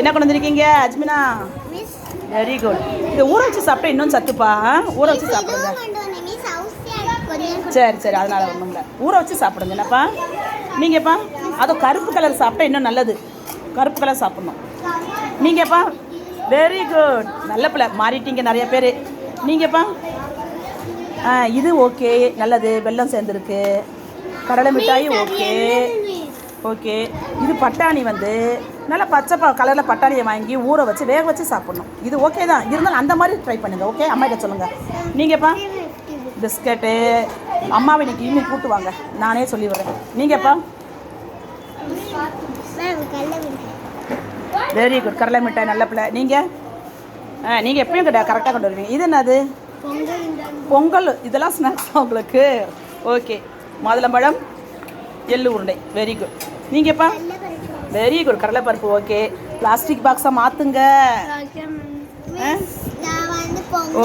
என்ன கொண்டு வந்திருக்கீங்க அஜ்மினா? வெரி குட் இது ஊற வச்சு சாப்பிட்டா இன்னும் சத்துப்பா? ஊற வச்சு சாப்பிடுங்க. சரி சரி அதனால ஒன்றும் இல்லை. ஊற வச்சு சாப்பிடுங்க என்னப்பா? நீங்கப்பா அதுவும் கருப்பு கலர் சாப்பிட்டா இன்னும் நல்லது. கருப்பு கலர் சாப்பிடணும். நீங்கப்பா வெரி குட் நல்ல பிள்ளை மாறிட்டீங்க நிறைய பேர். நீங்கப்பா ஆ இது ஓகே நல்லது வெல்லம் சேர்ந்துருக்கு. கடலை மிட்டாய் ஓகே ஓகே இது பட்டாணி வந்து நல்லா பச்சை ப கலரில் பட்டாணியை வாங்கி ஊற வச்சு வேக வச்சு சாப்பிட்ணும். இது ஓகே தான். இருந்தாலும் அந்த மாதிரி ட்ரை பண்ணுங்கள் ஓகே அம்மா கிட்ட சொல்லுங்கள் நீங்கள்ப்பா பிஸ்கட்டு அம்மாவை இன்னைக்கு ஈவினிங் கூட்டுவாங்க நானே சொல்லி வரேன் நீங்கள்ப்பா வெரி குட் கடலை மிட்டாய் நல்ல பிள்ளை. நீங்கள் ஆ நீங்கள் எப்பயும் கிட்ட கரெக்டாக கொண்டு வருவீங்க. இது என்னது? பொங்கல். பொங்கல் இதெல்லாம் ஸ்நாக்ஸ் உங்களுக்கு. ஓகே மாதுளம்பழம் எள்ளு உருண்டை. வெரி குட் நீங்கப்பா. வெரி குட் கடலைப்பருப்பு ஓகே பிளாஸ்டிக் பாக்ஸை மாற்றுங்க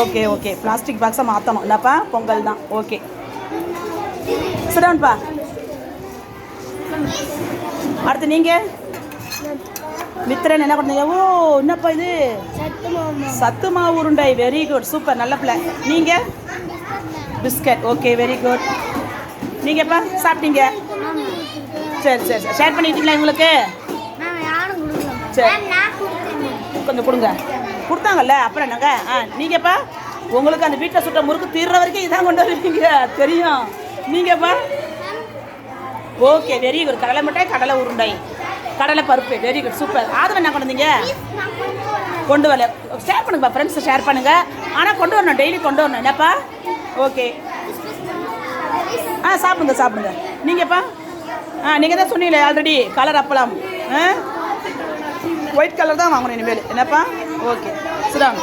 ஓகே ஓகே பிளாஸ்டிக் பாக்ஸை மாற்றணும் என்னப்பா பொங்கல் தான். ஓகே சிடவுன்ப்பா அடுத்து நீங்கள் மித்திரன் என்ன பண்ணீங்க ஓ என்னப்பா இது? சத்து மாவு உருண்டை. வெரி குட் சூப்பர் நல்ல பிள்ளை. நீங்கள் பிஸ்கட் ஓகே வெரி குட் நீங்கப்பா சாப்பிட்டீங்க? சரி சரி சரி. ஷேர் பண்ணிட்டீங்களா உங்களுக்கு சரி. கொஞ்சம் கொடுங்க. கொடுத்தாங்கல்ல அப்புறம் என்னங்க? ஆ நீங்கப்பா உங்களுக்கு அந்த வீட்டில் சுட்ட முறுக்கு தீர்ற வரைக்கும் இதான் கொண்டு வருவீங்க. தெரியும். நீங்கப்பா. ஓகே வெரி குட் கடலை மிட்டாய் கடலை உருண்டை. கடலை பருப்பு வெரி குட் சூப்பர் ஆதரவு என்ன கொண்டு வந்தீங்க? கொண்டு வரல. ஷேர் பண்ணுங்கப்பா ஃப்ரெண்ட்ஸை ஷேர் பண்ணுங்க. ஆனால் கொண்டு வரணும் டெய்லி கொண்டு வரணும். என்னப்பா? ஓகே ஆ சாப்பிடுங்க சாப்பிடுங்க. நீங்கப்பா? ஆ நீங்கள் தான் சொன்னீங்களே ஆல்ரெடி கலர் அப்பளம். ஆ? ஒயிட் கலர் தான் வாங்கணும் இனிமேல். என்னப்பா? ஓகே சுதாங்க